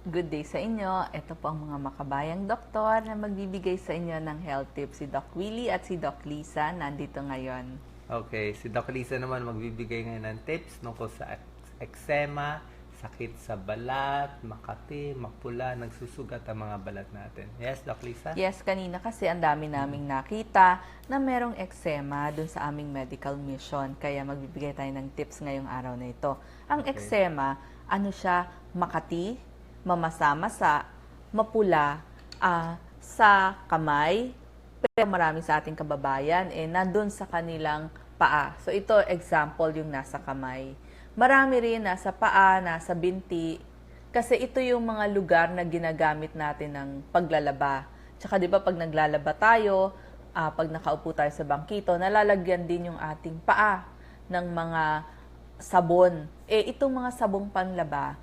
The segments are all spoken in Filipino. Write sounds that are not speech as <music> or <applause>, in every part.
Good day sa inyo. Ito po ang mga makabayang doktor na magbibigay sa inyo ng health tips. Si Doc Willie at si Doc Lisa nandito ngayon. Okay, si Doc Lisa naman magbibigay ngayon ng tips tungkol sa eczema, sakit sa balat, makati, mapula, nagsusugat ang mga balat natin. Yes, Doc Lisa? Yes, kanina kasi ang dami naming nakita na merong eczema dun sa aming medical mission. Kaya magbibigay tayo ng tips ngayong araw na ito. Ang Okay. eczema, ano siya? Makati, mamasa-masa, mapula, ah, sa kamay, pero marami sa ating kababayan, eh, nandun sa kanilang paa. So, ito, example, yung nasa kamay. Marami rin nasa paa, nasa binti, kasi ito yung mga lugar na ginagamit natin ng paglalaba. Tsaka di ba pag naglalaba tayo, ah, pag nakaupo tayo sa bangkito, nalalagyan din yung ating paa ng mga sabon. Eh, itong mga sabong panlaba,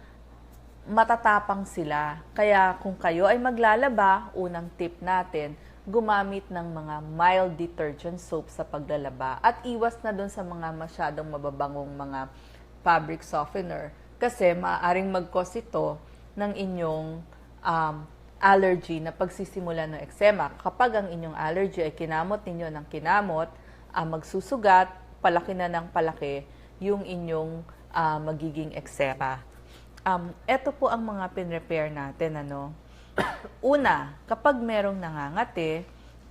matatapang sila. Kaya kung kayo ay maglalaba, unang tip natin, gumamit ng mga mild detergent soap sa paglalaba at iwas na doon sa mga masyadong mababangong mga fabric softener kasi maaaring mag-cause ito ng inyong um, allergy na pagsisimula ng eczema. Kapag ang inyong allergy ay kinamot ninyo ng kinamot, ah, magsusugat, palaki na ng palaki yung inyong ah, magiging eczema. Um, ito po ang mga pin-repair natin. Ano? <coughs> Una, kapag merong nangangati,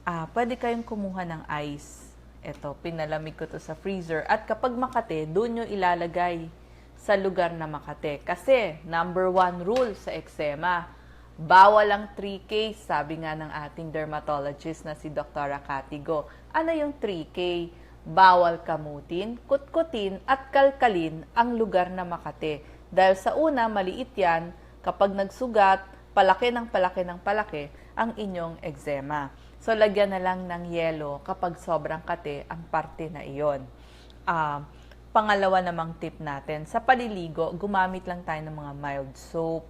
ah, pwede kayong kumuha ng ice. Ito, pinalamig ko to sa freezer. At kapag makate, doon nyo ilalagay sa lugar na makate. Kasi, number one rule sa eczema, bawal ang 3K, sabi nga ng ating dermatologist na si Dr. Katigo. Ano yung 3K? Bawal kamutin, kutkutin, at kalkalin ang lugar na makate. Dahil sa una, maliit yan, kapag nagsugat, palaki ng palaki ng palaki ang inyong eczema. So, lagyan na lang ng yelo kapag sobrang kate ang parte na iyon. Ah, pangalawa namang tip natin, sa paliligo, gumamit lang tayo ng mga mild soap.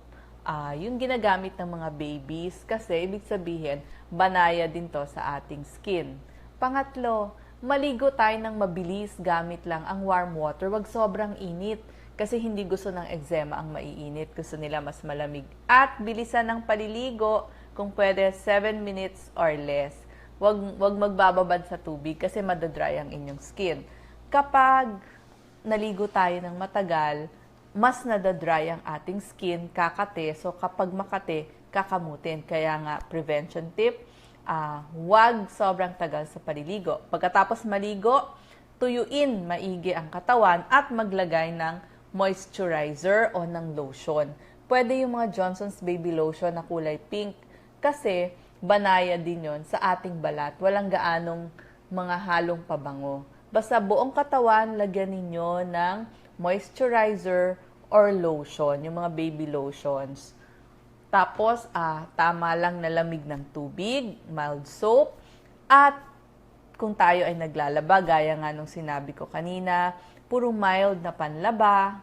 Ah, yung ginagamit ng mga babies kasi ibig sabihin, banaya din to sa ating skin. Pangatlo, maligo tayo ng mabilis gamit lang ang warm water, wag sobrang init kasi hindi gusto ng eczema ang maiinit, gusto nila mas malamig. At bilisan ng paliligo, kung pwede 7 minutes or less. Wag wag magbababad sa tubig kasi madadry ang inyong skin. Kapag naligo tayo ng matagal, mas nadadry ang ating skin, kakate. So kapag makate, kakamutin. Kaya nga, prevention tip, ah wag sobrang tagal sa paliligo. Pagkatapos maligo, tuyuin maigi ang katawan at maglagay ng moisturizer o ng lotion. Pwede yung mga Johnson's Baby Lotion na kulay pink kasi banaya din yon sa ating balat. Walang gaanong mga halong pabango. Basta buong katawan, lagyan ninyo ng moisturizer or lotion, yung mga baby lotions. Tapos, ah, tama lang na lamig ng tubig, mild soap, at kung tayo ay naglalaba, gaya nga nung sinabi ko kanina, puro mild na panlaba.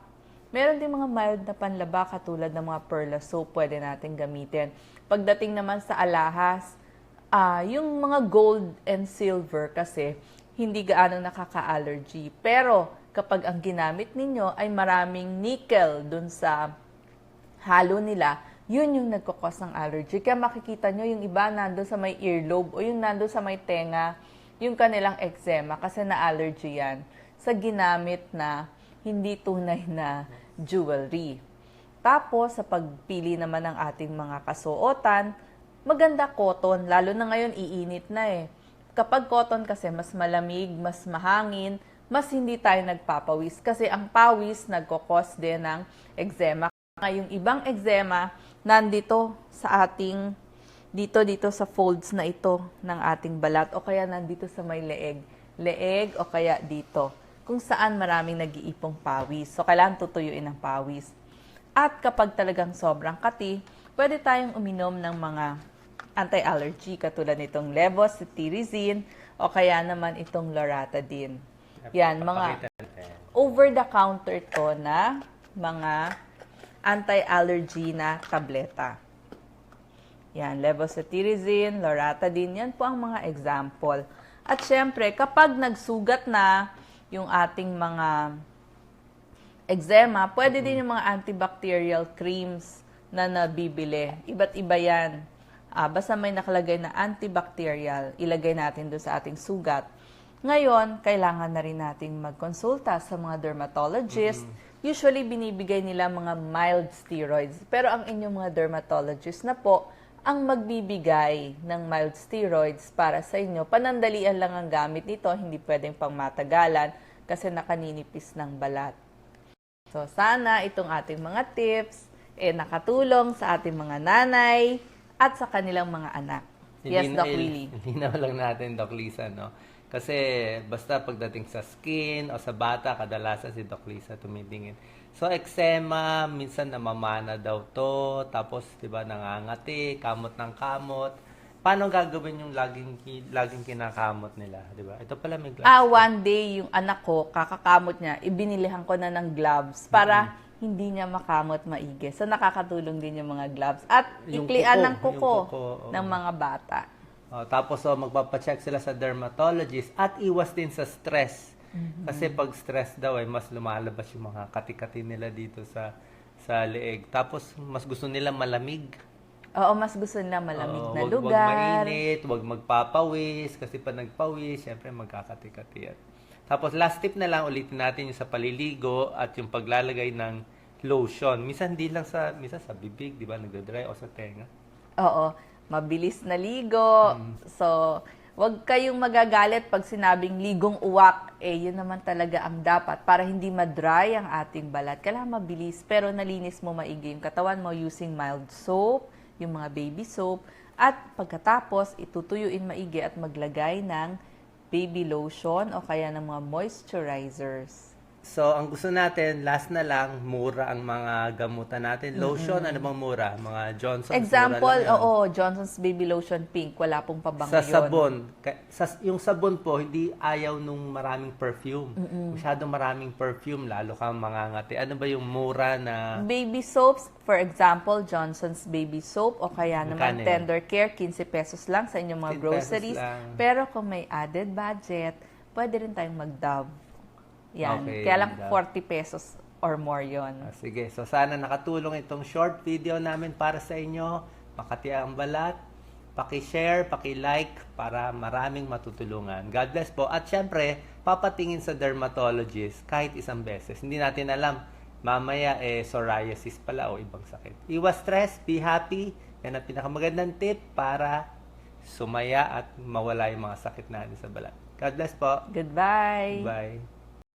Meron din mga mild na panlaba katulad ng mga perla soap pwede natin gamitin. Pagdating naman sa alahas, ah yung mga gold and silver kasi hindi gaano nakaka-allergy. Pero kapag ang ginamit ninyo ay maraming nickel dun sa halo nila, yun yung nagkakos ng allergy. Kaya makikita nyo yung iba nandun sa may earlobe o yung nandun sa may tenga, yung kanilang eczema kasi na-allergy yan sa ginamit na hindi tunay na jewelry. Tapos, sa pagpili naman ng ating mga kasuotan, maganda cotton, lalo na ngayon iinit na eh. Kapag cotton kasi mas malamig, mas mahangin, mas hindi tayo nagpapawis kasi ang pawis nagkokos din ng eczema. Yung ibang eczema nandito sa ating dito dito sa folds na ito ng ating balat o kaya nandito sa may leeg. Leeg o kaya dito kung saan maraming nag-iipong pawis. So, kailangan tutuyuin ang pawis. At kapag talagang sobrang kati, pwede tayong uminom ng mga anti-allergy katulad nitong levocetirizine o kaya naman itong loratadine. Yan, mga over-the-counter to na mga anti-allergy na tableta. Yan, levocetirizine, loratadine, yan po ang mga example. At syempre, kapag nagsugat na yung ating mga eczema, pwede din yung mga antibacterial creams na nabibili. Iba't iba yan. Ah, basta may nakalagay na antibacterial, ilagay natin doon sa ating sugat. Ngayon, kailangan na rin nating magkonsulta sa mga dermatologist. Usually, binibigay nila mga mild steroids. Pero ang inyong mga dermatologist na po, ang magbibigay ng mild steroids para sa inyo. Panandalian lang ang gamit nito, hindi pwedeng pang matagalan kasi nakaninipis ng balat. So, sana itong ating mga tips eh nakatulong sa ating mga nanay at sa kanilang mga anak. Yes, Doc Willie. <laughs> Hindi na lang natin, Doc Lisa, no? Kasi basta pagdating sa skin o sa bata, kadalasan si Doc Lisa tumitingin. So, eczema, minsan namamana daw to, tapos, di ba, nangangati, kamot ng kamot. Paano gagawin yung laging, laging kinakamot nila, di ba? Ito pala may gloves. Ah, one day, yung anak ko, kakakamot niya, ibinilihan ko na ng gloves para hindi niya makamot maigi. So, nakakatulong din yung mga gloves. At Yung iklian kuko, ng kuko, kuko, ng mga bata. Oh, tapos oh, magpapacheck sila sa dermatologist at iwas din sa stress. Kasi pag stress daw ay mas lumalabas yung mga kati-kati nila dito sa sa leeg. Tapos mas gusto nila malamig. Oo, mas gusto nila malamig Oo, na wag, lugar. Wag mainit, wag magpapawis kasi pag nagpawis, syempre magkakati-kati yan. Tapos last tip na lang ulitin natin yung sa paliligo at yung paglalagay ng lotion. Minsan hindi lang sa minsan sa bibig, 'di ba, nagdo-dry o sa tenga. Oo, mabilis na ligo. So, wag kayong magagalit pag sinabing ligong uwak. Eh, yun naman talaga ang dapat para hindi ma-dry ang ating balat. Kailangan mabilis, pero nalinis mo maigi yung katawan mo using mild soap, yung mga baby soap. At pagkatapos, itutuyuin maigi at maglagay ng baby lotion o kaya ng mga moisturizers. So, ang gusto natin, last na lang, mura ang mga gamutan natin. Lotion, ano bang mura? Mga Johnson's, Example, oo, Johnson's Baby Lotion Pink. Wala pong pabango Sa yun. sabon. Sa, yung sabon po, hindi ayaw nung maraming perfume. Masyadong maraming perfume, lalo kang mangangati. Ano ba yung mura na... Baby soaps, for example, Johnson's Baby Soap o kaya naman? Tender Care, 15 pesos lang sa inyong mga 15 pesos groceries. lang. Pero kung may added budget, pwede rin tayong mag-dove. Yan. Okay, kaya lang Dove. 40 pesos or more yon. Ah, sige, so sana nakatulong itong short video namin para sa inyo. Makati ang balat. Paki-share, paki-like para maraming matutulungan. God bless po. At syempre, papatingin sa dermatologist kahit isang beses. Hindi natin alam, mamaya eh psoriasis pala o ibang sakit. Iwas stress, be happy. Yan ang pinakamagandang tip para sumaya at mawala yung mga sakit natin sa balat. God bless po. Goodbye! Bye.